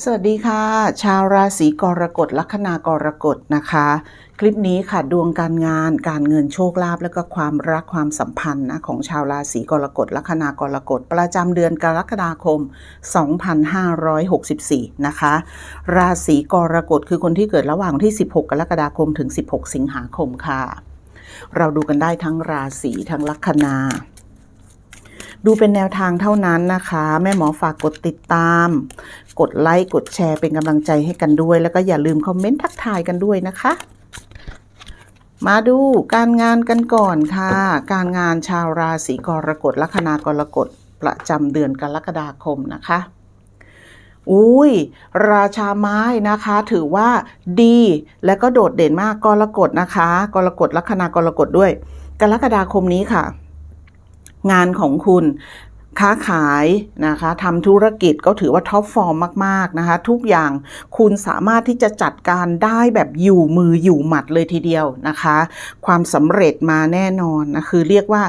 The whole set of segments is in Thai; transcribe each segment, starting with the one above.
สวัสดีค่ะ ชาวราศีกรกฎลัคนากรกฎนะคะ คลิปนี้ค่ะดวงการงาน การเงินโชคลาภแล้วก็ความรักความสัมพันธ์นะของชาวราศีกรกฎลัคนากรกฎประจำเดือนกรกฎาคม 2564 นะคะ ราศีกรกฎคือคนที่เกิดระหว่างที่ 16 กรกฎาคมถึง 16 สิงหาคมค่ะ เราดูกันได้ทั้งราศีทั้งลัคนา ดูเป็นแนวทางเท่านั้นนะคะ แม่หมอฝากกดติดตาม กดไลค์กดแชร์เป็นกำลังใจให้กันด้วย แล้วก็อย่าลืมคอมเมนต์ทักทายกันด้วยนะคะ มาดูการงานกันก่อนค่ะ การงานชาวราศีกรกฎลัคนากรกฎประจำเดือนกรกฎาคมนะคะอุ้ยราชาไม้นะคะ ถือว่าดีและก็โดดเด่นมากกรกฎนะคะ กรกฎลัคนากรกฎด้วย กรกฎาคมนี้ค่ะ งานของคุณค้าขายนะคะทำธุรกิจก็ถือว่าท็อปฟอร์มมาก ๆ นะคะ ทุกอย่างคุณสามารถที่จะจัดการได้แบบอยู่มืออยู่หมัดเลยทีเดียวนะคะ ความสำเร็จมาแน่นอนนะคือเรียกว่า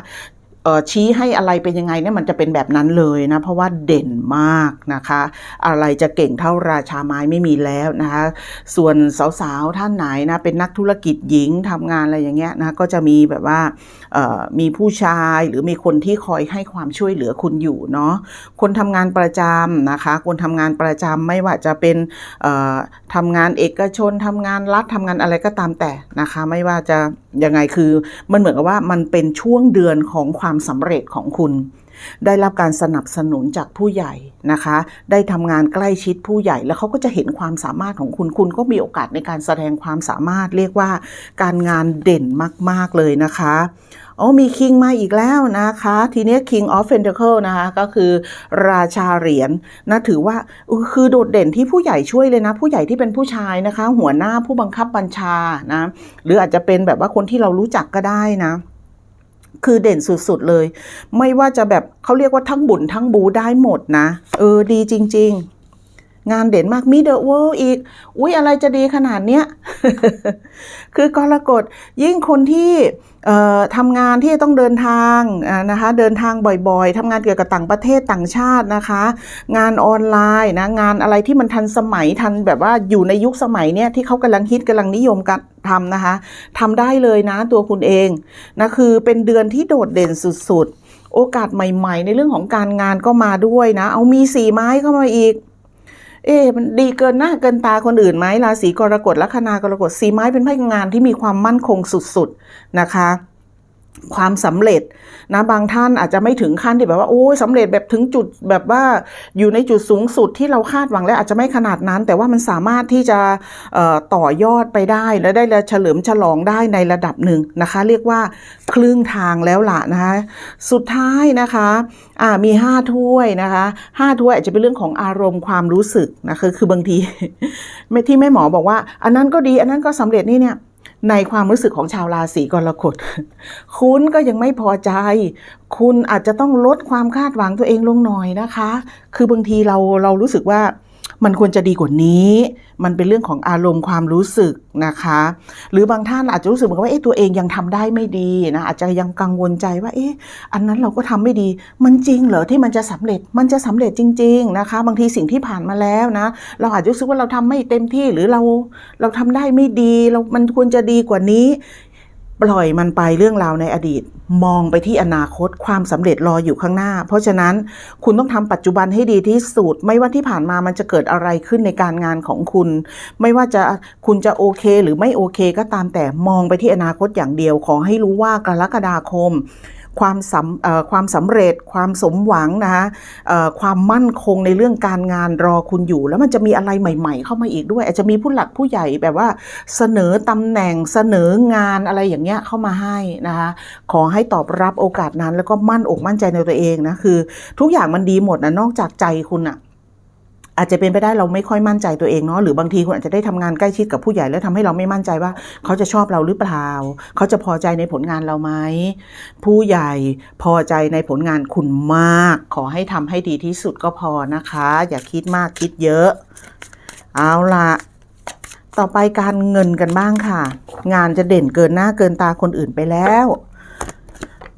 ชี้ให้อะไรเป็นยังไงเนี่ยมันจะเป็นแบบนั้นเลยนะ เพราะว่าเด่นมากนะคะ อะไรจะเก่งเท่าราชาไม้ไม่มีแล้วนะคะ ส่วนสาวๆท่านไหนนะเป็นนักธุรกิจหญิงทำงานอะไรอย่างเงี้ยนะก็จะมีแบบว่ามีผู้ชายหรือมีคนที่คอยให้ความช่วยเหลือคุณอยู่เนาะคนทำงานประจำนะคะ คนทำงานประจำไม่ว่าจะเป็นเอ่อทำงานเอกชนทำงานรัฐทำงานอะไรก็ตามแต่นะคะ ไม่ว่าจะยังไงคือมันเหมือนกับว่ามันเป็นช่วงเดือนของความความสำเร็จของคุณ ได้รับการสนับสนุนจากผู้ใหญ่นะคะ ได้ทำงานใกล้ชิดผู้ใหญ่แล้วเขาก็จะเห็นความสามารถของคุณ คุณก็มีโอกาสในการแสดงความสามารถเรียกว่า การงานเด่นมาก ๆ เลยนะคะโอ๋อมีคิงมาอีกแล้วนะคะ ทีนี้ King of Pentacle นะคะ ก็คือราชาเหรียญนะถือว่าคือโดดเด่นที่ผู้ใหญ่ช่วยเลยนะ ผู้ใหญ่ที่เป็นผู้ชายนะคะ หัวหน้าผู้บังคับบัญชานะ หรืออาจจะเป็นแบบว่าคนที่เรารู้จักก็ได้นะ คือเด่นสุดๆเลย ไม่ว่าจะแบบเขาเรียกว่าทั้งบุญทั้งบูได้หมดนะ เออดีจริง ๆ งานเด่นมากมีเดอะเวิลด์อีก อุ๊ย อะไรจะดีขนาดเนี้ย คือกรกฎยิ่งคนที่ ทำงานที่ต้องเดินทางนะคะเดินทางบ่อยๆทำงานเกี่ยวกับต่างประเทศต่างชาตินะคะ งานออนไลน์นะงานอะไรที่มันทันสมัยทันแบบว่าอยู่ในยุคสมัยเนี้ยที่เขากำลังฮิตกำลังนิยมกันทำนะคะทำได้เลยนะตัวคุณเองนะคือเป็นเดือนที่โดดเด่นสุดๆ โอกาสใหม่ ๆ ในเรื่องของการงานก็มาด้วยนะ เอามีสีไม้เข้ามาอีก เอ๊มันดีเกินหน้าเกินตาคนอื่นไหมราศีกรกฎลัคนากรกฎสีไม้เป็นไพ่งานที่มีความมั่นคงสุดๆนะคะ ความสำเร็จ นะบางท่านอาจจะไม่ถึงขั้นที่แบบว่าโอ้ยสำเร็จแบบถึงจุดแบบว่าอยู่ในจุดสูงสุดที่เราคาดหวังแล้วอาจจะไม่ขนาดนั้น แต่ว่ามันสามารถที่จะต่อยอดไปได้ และได้เฉลิมฉลองได้ในระดับหนึ่งนะคะ เรียกว่าครึ่งทางแล้วล่ะนะคะสุดท้ายนะคะอ่ามีห้าถ้วยนะคะห้าถ้วยอาจจะเป็นเรื่องของอารมณ์ความรู้สึกนะคือคือบางทีที่แม่หมอบอกว่า อันนั้นก็ดีอันนั้นก็สำเร็จนี่เนี่ย ในความรู้สึกของชาวราศีกรกฎคุณก็ยังไม่พอใจ คุณอาจจะต้องลดความคาดหวังตัวเองลงหน่อยนะคะ คือบางทีเราเรารู้สึกว่า มันควรจะดีกว่านี้ มันเป็นเรื่องของอารมณ์ความรู้สึกนะคะ หรือบางท่านอาจจะรู้สึกเหมือนกับว่าเอ๊ะตัวเองยังทำได้ไม่ดีนะอาจจะยังกังวลใจว่าเอ๊ะอันนั้นเราก็ทำไม่ดี มันจริงเหรอที่มันจะสำเร็จมันจะสำเร็จจริง ๆนะคะ บางทีสิ่งที่ผ่านมาแล้วนะ เราอาจจะรู้สึกว่าเราทำไม่เต็มที่หรือเราเราทำได้ไม่ดีเรา มันควรจะดีกว่านี้ ปล่อยมันไปเรื่องราวในอดีต มองไปที่อนาคตความสำเร็จรออยู่ข้างหน้า เพราะฉะนั้นคุณต้องทำปัจจุบันให้ดีที่สุด ไม่ว่าที่ผ่านมามันจะเกิดอะไรขึ้นในการงานของคุณ ไม่ว่าจะคุณจะโอเค หรือไม่โอเคก็ตามแต่มองไปที่อนาคตอย่างเดียว ขอให้รู้ว่ากรกฎาคม ความสำความสำเร็จ ความสมหวังนะคะความมั่นคงในเรื่องการงานรอคุณอยู่ แล้วมันจะมีอะไรใหม่ๆ เข้ามาอีกด้วย อาจจะมีผู้หลักผู้ใหญ่แบบว่าเสนอตำแหน่งเสนองานอะไรอย่างเงี้ยเข้ามาให้นะคะขอให้ตอบรับโอกาสนั้นแล้วก็มั่นอกมั่นใจในตัวเองนะคือ ทุกอย่างมันดีหมดนะนอกจากใจคุณอะ อาจจะเป็นไปได้เราไม่ค่อยมั่นใจตัวเองเนาะหรือบางทีคุณอาจจะได้ทำงานใกล้ชิดกับผู้ใหญ่แล้วทำให้เราไม่มั่นใจว่า เขาจะชอบเราหรือเปล่า เขาจะพอใจในผลงานเราไหมผู้ใหญ่พอใจในผลงานคุณมาก ขอให้ทำให้ดีที่สุดก็พอนะคะ อย่าคิดมากคิดเยอะ เอาละต่อไปการเงินกันบ้างค่ะ งานจะเด่นเกินหน้าเกินตาคนอื่นไปแล้ว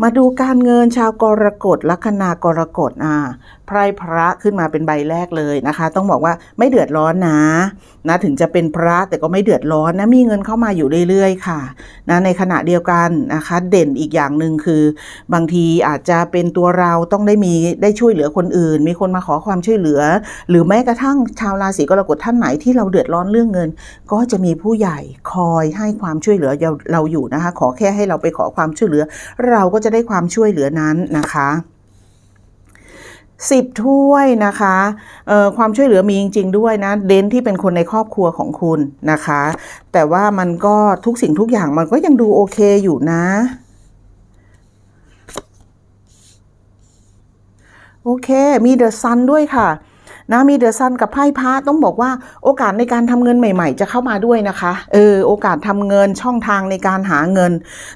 มาดูการเงินชาวกรกฎลัคนากรกฎอ่าไพรพระขึ้นมาเป็นใบแรกเลยนะคะ ต้องบอกว่าไม่เดือดร้อนนะนะถึงจะเป็นพระแต่ก็ไม่เดือดร้อนนะมีเงินเข้ามาอยู่เรื่อยๆ ค่ะนะในขณะเดียวกันนะคะ เด่นอีกอย่างหนึ่งคือ บางทีอาจจะเป็นตัวเราต้องได้มีได้ช่วยเหลือคนอื่น มีคนมาขอความช่วยเหลือ หรือแม้กระทั่งชาวราศีกรกฎท่านไหนที่เราเดือดร้อนเรื่องเงิน ก็จะมีผู้ใหญ่คอยให้ความช่วยเหลือเราอยู่นะคะ ขอแค่ให้เราไปขอความช่วยเหลือ เราก็จะได้ความช่วยเหลือนั้นนะคะสิบถ้วยนะคะความช่วยเหลือมีจริง ๆ ด้วยนะเดนที่เป็นคนในครอบครัวของคุณนะคะ แต่ว่ามันก็ทุกสิ่งทุกอย่างมันก็ยังดูโอเคอยู่นะ โอเคมีเดอะซันด้วยค่ะ นะมีเดอะซันกับไพ่พระต้องบอกว่าโอกาสในการทำเงินใหม่ ๆ จะเข้ามาด้วยนะคะ เออโอกาสทำเงินช่องทางในการหาเงิน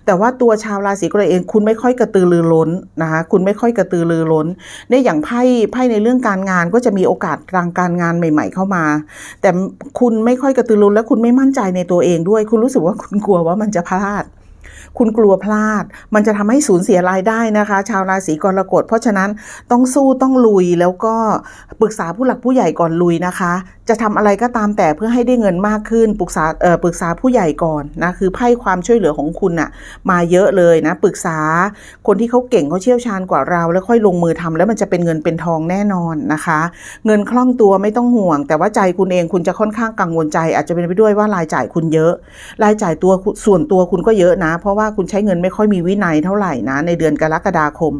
แต่ว่าตัวชาวราศีกรกฎเองคุณไม่ค่อยกระตือรือร้นนะคะคุณไม่ค่อยกระตือรือร้นในอย่างไพ่ไพ่ในเรื่องการงานก็จะมีโอกาสทางการงานใหม่ ๆ เข้ามา แต่คุณไม่ค่อยกระตือรือร้นและคุณไม่มั่นใจในตัวเองด้วย คุณรู้สึกว่าคุณกลัวว่ามันจะพลาด คุณกลัวพลาด มันจะทำให้สูญเสียรายได้นะคะ ชาวราศีกรกฎ เพราะฉะนั้นต้องสู้ต้องลุยแล้วก็ปรึกษาผู้หลักผู้ใหญ่ก่อนลุยนะคะ จะทำอะไรก็ตามแต่เพื่อให้ได้เงินมากขึ้น ปรึกษาเอ่อปรึกษาผู้ใหญ่ก่อนนะ คือไพ่ความช่วยเหลือของคุณน่ะมาเยอะเลยนะ ปรึกษาคนที่เขาเก่งเขาเชี่ยวชาญกว่าเรา แล้วค่อยลงมือทำแล้วมันจะเป็นเงินเป็นทองแน่นอนนะคะ เงินคล่องตัวไม่ต้องห่วง แต่ว่าใจคุณเองคุณจะค่อนข้างกังวลใจ อาจจะเป็นไปด้วยว่ารายจ่ายคุณเยอะ รายจ่ายตัวส่วนตัวคุณก็เยอะนะเพราะว่าคุณใช้เงินไม่ค่อยมีวินัยเท่าไหร่นะ ในเดือนกรกฎาคม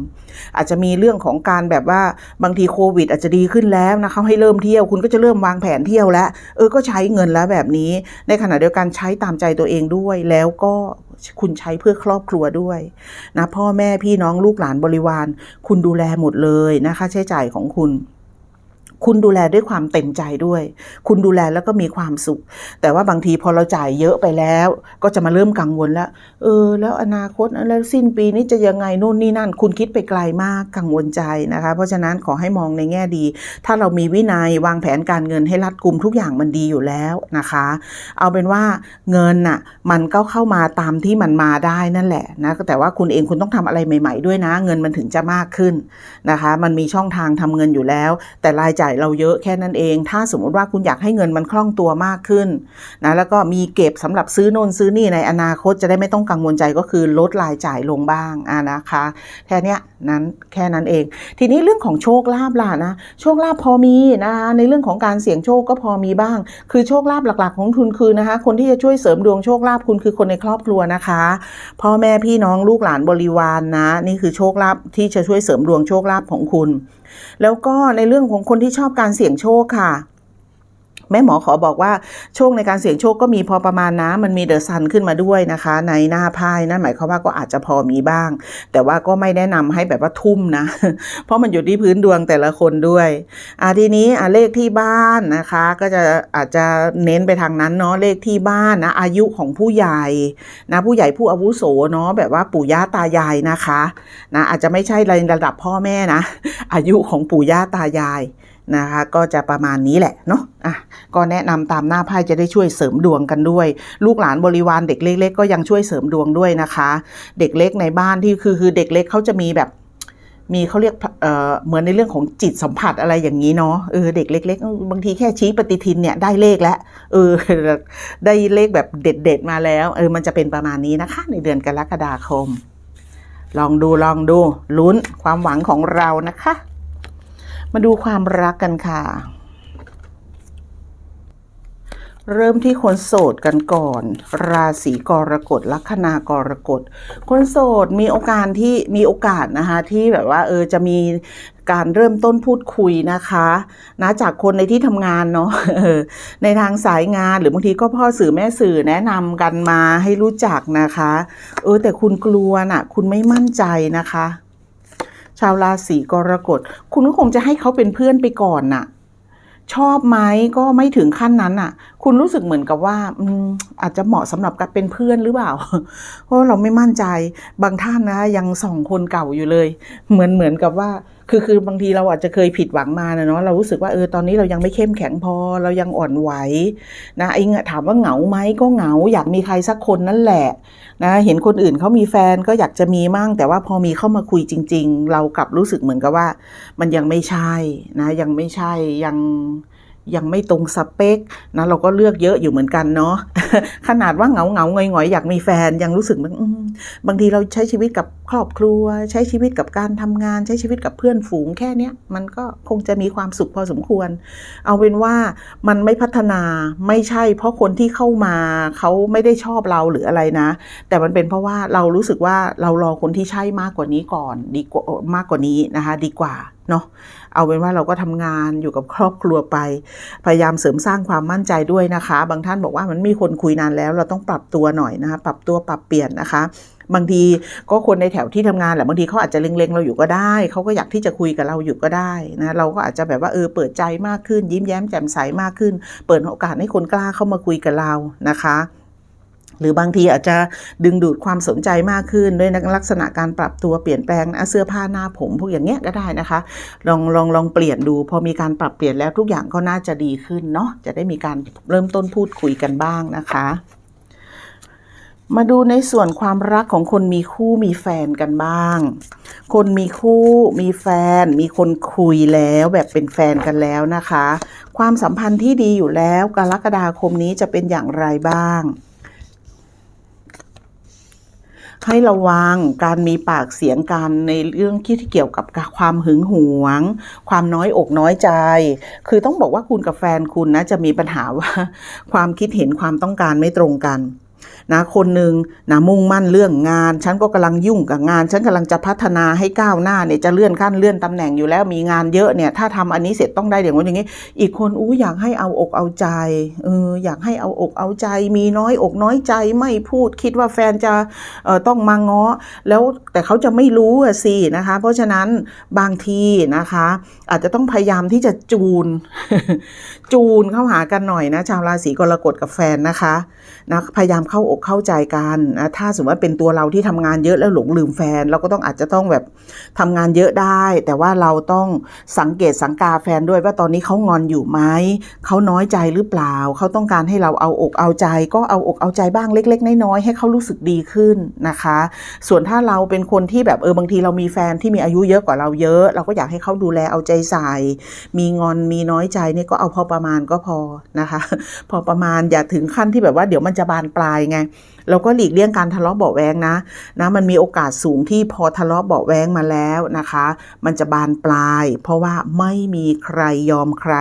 อาจจะมีเรื่องของการแบบว่าบางทีโควิด อาจจะดีขึ้นแล้วนะเขาให้เริ่มเที่ยวคุณก็จะเริ่มวางแผนเที่ยวแล้ว เออก็ใช้เงินแล้วแบบนี้ ในขณะเดียวกันใช้ตามใจตัวเองด้วยแล้วก็คุณใช้เพื่อครอบครัวด้วยนะพ่อแม่พี่น้องลูกหลานบริวาร คุณดูแลหมดเลยนะคะใช้จ่ายของคุณ คุณดูแลด้วยความเต็มใจด้วย คุณดูแลแล้วก็มีความสุข แต่ว่าบางทีพอเราจ่ายเยอะไปแล้ว ก็จะมาเริ่มกังวลแล้ว เออ แล้วอนาคตแล้วสิ้นปีนี้จะยังไงโน่นนี่นั่น คุณคิดไปไกลมากกังวลใจนะคะ เพราะฉะนั้นขอให้มองในแง่ดี ถ้าเรามีวินัยวางแผนการเงินให้รัดกุมทุกอย่างมันดีอยู่แล้วนะคะ เอาเป็นว่าเงินน่ะมันก็เข้ามาตามที่มันมาได้นั่นแหละนะแต่ว่าคุณเองคุณต้องทำอะไรใหม่ ๆด้วยนะ เงินมันถึงจะมากขึ้นนะคะ มันมีช่องทางทำเงินอยู่แล้ว แต่รายจ่ายเราเยอะแค่นั้นเอง ถ้าสมมติว่าคุณอยากให้เงินมันคล่องตัวมากขึ้นนะแล้วก็มีเก็บสำหรับซื้อโน่นซื้อนี่ในอนาคตจะได้ไม่ต้องกังวลใจก็คือลดรายจ่ายลงบ้างอ่านะคะแค่เนี้ยนั้นแค่นั้นเอง ทีนี้เรื่องของโชคลาภล่ะนะโชคลาภพอมีนะคะในเรื่องของการเสี่ยงโชคก็พอมีบ้าง คือโชคลาภหลักๆ ของคุณคือนะคะคนที่จะช่วยเสริมดวงโชคลาภคุณคือคนในครอบครัวนะคะ พ่อแม่พี่น้องลูกหลานบริวารนนะ นี่คือโชคลาภที่จะช่วยเสริมดวงโชคลาภของคุณ แล้วก็ในเรื่องของคนที่ชอบการเสี่ยงโชคค่ะแม่หมอขอบอกว่าโชคในการเสี่ยงโชคก็มีพอประมาณนะ มันมีเดอะซันขึ้นมาด้วยนะคะ ในหน้าไพ่นั่นหมายความว่าก็อาจจะพอมีบ้าง แต่ว่าก็ไม่แนะนำให้แบบว่าทุ่มนะ เพราะมันอยู่ที่พื้นดวงแต่ละคนด้วยอ่าทีนี้อ่าเลขที่บ้านนะคะ ก็จะอาจจะเน้นไปทางนั้นเนาะเลขที่บ้านนะอายุของผู้ใหญ่นะผู้ใหญ่ผู้อาวุโสเนาะแบบว่าปู่ย่าตายายนะคะนะอาจจะไม่ใช่ในระดับพ่อแม่นะ อายุของปู่ย่าตายาย นะคะ ก็จะประมาณนี้แหละเนาะอะก็แนะนำตามหน้าไพ่จะได้ช่วยเสริมดวงกันด้วย ลูกหลานบริวารเด็กเล็ก ๆ ก็ยังช่วยเสริมดวงด้วยนะคะ เด็กเล็กในบ้านที่คือคือเด็กเล็กเขาจะมีแบบมีเขาเรียกเเหมือนในเรื่องของจิตสัมผัสอะไรอย่างนี้เนาะเออเด็กเล็ก ๆ บางทีแค่ชี้ปฏิทินเนี่ยได้เลขแล้วเออได้เลขแบบเด็ดๆมาแล้วเออมันจะเป็นประมาณนี้นะคะ ในเดือนกรกฎาคม ลองดูลองดูลุ้นความหวังของเรานะคะ มาดูความรักกันค่ะ เริ่มที่คนโสดกันก่อน ราศีกรกฎลัคนากรกฎ คนโสดมีโอกาสที่มีโอกาสนะคะที่แบบว่าเออจะมีการเริ่มต้นพูดคุยนะคะนะจากคนในที่ทำงานเนาะในทางสายงานหรือบางทีก็พ่อสื่อแม่สื่อแนะนำกันมาให้รู้จักนะคะ เออแต่คุณกลัวน่ะ คุณไม่มั่นใจนะคะ ชาวราศีกรกฎ คุณก็คงจะให้เขาเป็นเพื่อนไปก่อนน่ะ ชอบไหมก็ไม่ถึงขั้นนั้นน่ะ คุณรู้สึกเหมือนกับว่าอืมอาจจะเหมาะสำหรับการเป็นเพื่อนหรือเปล่า เพราะเราไม่มั่นใจบางท่านนะ ยังส่องคนเก่าอยู่เลย เหมือนเหมือนกับว่า คือคือบางทีเราอาจจะเคยผิดหวังมานะเนาะเรารู้สึกว่าเออตอนนี้เรายังไม่เข้มแข็งพอ เรายังอ่อนไหวนะไอ้เงถามว่าเหงาไหมก็เหงา อยากมีใครสักคนนั่นแหละนะเห็นคนอื่นเขามีแฟนก็อยากจะมีมั่ง แต่ว่าพอมีเข้ามาคุยจริง ๆ เรากลับรู้สึกเหมือนกับว่า มันยังไม่ใช่นะยังไม่ใช่ยัง ยังไม่ตรงสเปคนะเราก็เลือกเยอะอยู่เหมือนกันเนาะขนาดว่าเหงาเหงาๆหงอยอยากมีแฟนยังรู้สึกมันบางทีเราใช้ชีวิตกับครอบครัว ใช้ชีวิตกับการทำงาน ใช้ชีวิตกับเพื่อนฝูงแค่เนี้ยมันก็คงจะมีความสุขพอสมควร เอาเป็นว่ามันไม่พัฒนาไม่ใช่ เพราะคนที่เข้ามาเขาไม่ได้ชอบเราหรืออะไรนะ แต่มันเป็นเพราะว่าเรารู้สึกว่าเรารอคนที่ใช่มากกว่านี้ก่อน ดีกว่ามากกว่านี้นะคะ ดีกว่า เนาะเอาเป็นว่าเราก็ทำงานอยู่กับครอบครัวไป พยายามเสริมสร้างความมั่นใจด้วยนะคะ บางท่านบอกว่ามันมีคนคุยนานแล้ว เราต้องปรับตัวหน่อยนะคะ ปรับตัวปรับเปลี่ยนนะคะ บางทีก็คนในแถวที่ทำงานแหละบางทีเขาอาจจะเล็งๆเราอยู่ก็ได้ เขาก็อยากที่จะคุยกับเราอยู่ก็ได้นะเราก็อาจจะแบบว่าเออเปิดใจมากขึ้น ยิ้มแย้มแจ่มใสมากขึ้น เปิดโอกาสให้คนกล้าเข้ามาคุยกับเรานะคะ หรือบางทีอาจจะดึงดูดความสนใจมากขึ้นด้วยลักษณะการปรับตัวเปลี่ยนแปลงนะเสื้อผ้าหน้าผมพวกอย่างเงี้ยก็ได้นะคะ ลองลองลองเปลี่ยนดู พอมีการปรับเปลี่ยนแล้วทุกอย่างก็น่าจะดีขึ้นเนาะจะได้มีการเริ่มต้นพูดคุยกันบ้างนะคะ มาดูในส่วนความรักของคนมีคู่มีแฟนกันบ้าง คนมีคู่มีแฟน มีคนคุยแล้วแบบเป็นแฟนกันแล้วนะคะ ความสัมพันธ์ที่ดีอยู่แล้วกรกฎาคมนี้จะเป็นอย่างไรบ้าง ให้ระวังการมีปากเสียงกันในเรื่องที่เกี่ยวกับความหึงหวง ความน้อยอกน้อยใจ คือต้องบอกว่าคุณกับแฟนคุณนะจะมีปัญหาว่า ความคิดเห็นความต้องการไม่ตรงกัน นะคนหนึ่งนะมุ่งมั่นเรื่องงาน ฉันก็กำลังยุ่งกับงาน ฉันกำลังจะพัฒนาให้ก้าวหน้าเนี่ยจะเลื่อนขั้นเลื่อนตำแหน่งอยู่แล้วมีงานเยอะเนี่ยถ้าทำอันนี้เสร็จต้องได้อย่างนู้นอย่างนี้ อีกคนอู้อยากให้เอาอกเอาใจเอออยากให้เอาอกเอาใจ มีน้อยอกน้อยใจไม่พูดคิดว่าแฟนจะเอ่อต้องมาง้อแล้วแต่เขาจะไม่รู้อะสินะคะ เพราะฉะนั้นบางทีนะคะ อาจจะต้องพยายามที่จะจูน จูนเข้าหากันหน่อยนะชาวราศีกรกฎกับแฟนนะคะนะพยายามเข้าอกเข้าใจกันนะถ้าสมมติว่าเป็นตัวเราที่ทำงานเยอะแล้วหลงลืมแฟน เราก็ต้องอาจจะต้องแบบทำงานเยอะได้ แต่ว่าเราต้องสังเกตสังกาแฟนด้วยว่าตอนนี้เขางอนอยู่ไหมเขาน้อยใจหรือเปล่า เขาต้องการให้เราเอาอกเอาใจ ก็เอาอกเอาใจบ้างเล็ก ๆ น้อยๆให้เขารู้สึกดีขึ้นนะคะ ส่วนถ้าเราเป็นคนที่แบบเออบางทีเรามีแฟนที่มีอายุเยอะกว่าเราเยอะ เราก็อยากให้เขาดูแลเอาใจใส่ มีงอนมีน้อยใจเนี่ยก็เอาพอประมาณก็พอนะคะ พอประมาณอย่าถึงขั้นที่แบบว่าเดี๋ยวมันจะบานปลายไงเราก็หลีกเลี่ยงการทะเลาะเบาแวงนะนะ มันมีโอกาสสูงที่พอทะเลาะเบาแวงมาแล้วนะคะ มันจะบานปลาย เพราะว่าไม่มีใครยอมใคร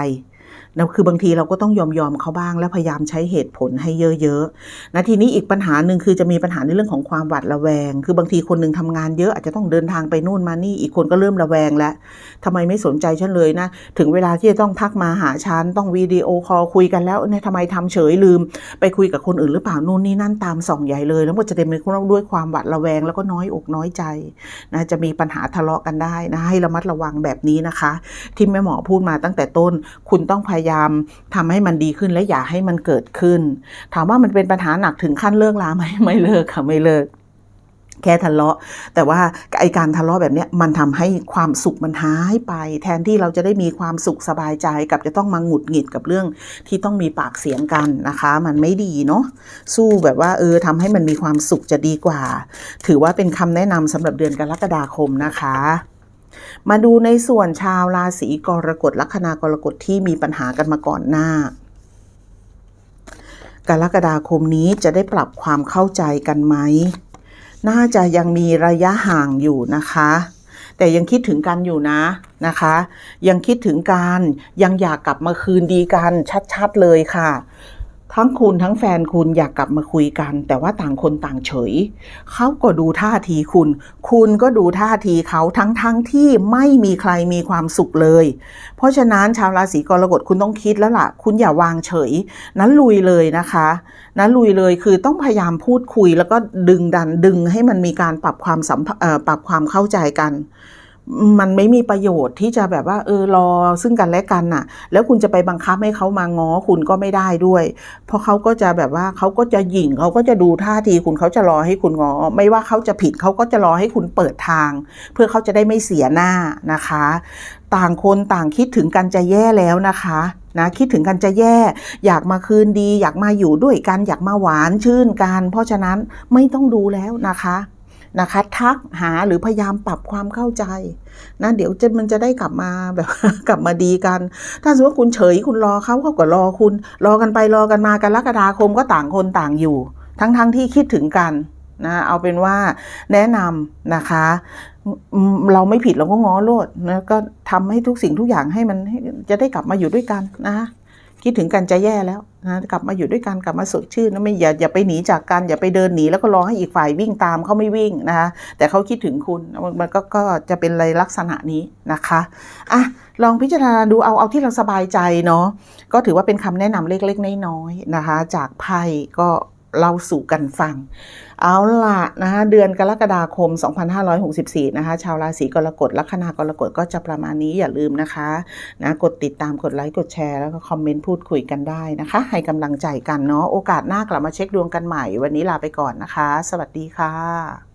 นะคือบางทีเราก็ต้องยอมยอมเขาบ้าง แล้วพยายามใช้เหตุผลให้เยอะๆนะทีนี้อีกปัญหาหนึ่งคือจะมีปัญหาในเรื่องของความหวาดระแวง คือบางทีคนหนึ่งทำงานเยอะอาจจะต้องเดินทางไปนู่นมานี่ อีกคนก็เริ่มระแวงแล้วทำไมไม่สนใจฉันเลยนะ ถึงเวลาที่จะต้องทักมาหาฉันต้องวิดีโอคอลคุยกันแล้วเนี่ยทำไมทำเฉยลืม ไปคุยกับคนอื่นหรือเปล่านู่นนี่นั่นตามส่องใหญ่เลย แล้วก็จะเต็มไปด้วยความหวาดระแวง แล้วก็น้อยอกน้อยใจนะจะมีปัญหาทะเลาะกันได้นะให้ระมัดระวังแบบนี้นะคะ ที่แม่หมอพูดมาตั้งแต่ต้นคุณต้องพยายามทำให้มันดีขึ้นและอย่าให้มันเกิดขึ้น ถามว่ามันเป็นปัญหาหนักถึงขั้นเลิกลาไหมไม่เลิกค่ะไม่เลิกแค่ทะเลาะ แต่ว่าไอการทะเลาะแบบนี้มันทำให้ความสุขมันหายไป แทนที่เราจะได้มีความสุขสบายใจกับจะต้องมาหงุดหงิดกับเรื่องที่ต้องมีปากเสียงกันนะคะ มันไม่ดีเนาะสู้แบบว่าเออทำให้มันมีความสุขจะดีกว่า ถือว่าเป็นคำแนะนำสำหรับเดือนกรกฎาคมนะคะ มาดูในส่วนชาวราศีกรกฎลัคนากรกฎที่มีปัญหากันมาก่อนหน้ากรกฎาคมนี้จะได้ปรับความเข้าใจกันไหม น่าจะยังมีระยะห่างอยู่นะคะ แต่ยังคิดถึงกันอยู่นะนะคะ ยังคิดถึงกัน ยังอยากกลับมาคืนดีกันชัดๆเลยค่ะ ทั้งคุณทั้งแฟนคุณอยากกลับมาคุยกัน แต่ว่าต่างคนต่างเฉย เขาก็ดูท่าทีคุณ คุณก็ดูท่าทีเขาทั้งทั้งที่ไม่มีใครมีความสุขเลย เพราะฉะนั้นชาวราศีกรกฎคุณต้องคิดแล้วล่ะ คุณอย่าวางเฉย นั้นลุยเลยนะคะนั้นลุยเลยคือต้องพยายามพูดคุยแล้วก็ดึงดันดึงให้มันมีการปรับความสัมปรับความเข้าใจกัน มันไม่มีประโยชน์ที่จะแบบว่าเออรอซึ่งกันและกันน่ะ แล้วคุณจะไปบังคับให้เขามาง้อคุณก็ไม่ได้ด้วย เพราะเขาก็จะแบบว่าเขาก็จะหยิ่งเขาก็จะดูท่าทีคุณเขาจะรอให้คุณง้อไม่ว่าเขาจะผิดเขาก็จะรอให้คุณเปิดทาง เพื่อเขาจะได้ไม่เสียหน้านะคะ ต่างคนต่างคิดถึงกันจะแย่แล้วนะคะนะคิดถึงกันจะแย่ อยากมาคืนดี อยากมาอยู่ด้วยกันอยากมาหวานชื่นกัน เพราะฉะนั้นไม่ต้องดูแล้วนะคะ นะคะ ทักหาหรือพยายามปรับความเข้าใจนะเดี๋ยวจะมันจะได้กลับมาแบบกลับมาดีกัน ถ้าสมมติว่าคุณเฉยคุณรอเขาเขาก็รอคุณ รอกันไปรอกันมากันลักฎาคมก็ต่างคนต่างอยู่ ทั้งๆทที่คิดถึงกันนะเอาเป็นว่าแนะนำนะคะ เราไม่ผิดเราก็ง้อโลดนะก็ทำให้ทุกสิ่งทุกอย่างให้มันจะได้กลับมาอยู่ด้วยกันนะคะ คิดถึงกันจะแย่แล้วนะกลับมาอยู่ด้วยกันกลับมาสดชื่นนะไม่อย่าอย่าไปหนีจากกันอย่าไปเดินหนีแล้วก็รอให้อีกฝ่ายวิ่งตามเขาไม่วิ่งนะคะแต่เขาคิดถึงคุณมันมันก็ก็จะเป็นอะไรลักษณะนี้นะคะอะลองพิจารณาดูเอาเอาที่เราสบายใจเนาะก็ถือว่าเป็นคำแนะนำเล็กๆน้อยๆนะคะ จากไพ่ก็ เราสู่กันฟัง เอาละนะคะเดือนกรกฎาคม 2564 นะคะ ชาวราศีกรกฎลัคนากรกฎก็จะประมาณนี้อย่าลืมนะคะนะกดติดตามกดไลค์กดแชร์แล้วก็คอมเมนต์พูดคุยกันได้นะคะ ให้กำลังใจกันเนาะโอกาสหน้ากลับมาเช็คดวงกันใหม่ วันนี้ลาไปก่อนนะคะ สวัสดีค่ะ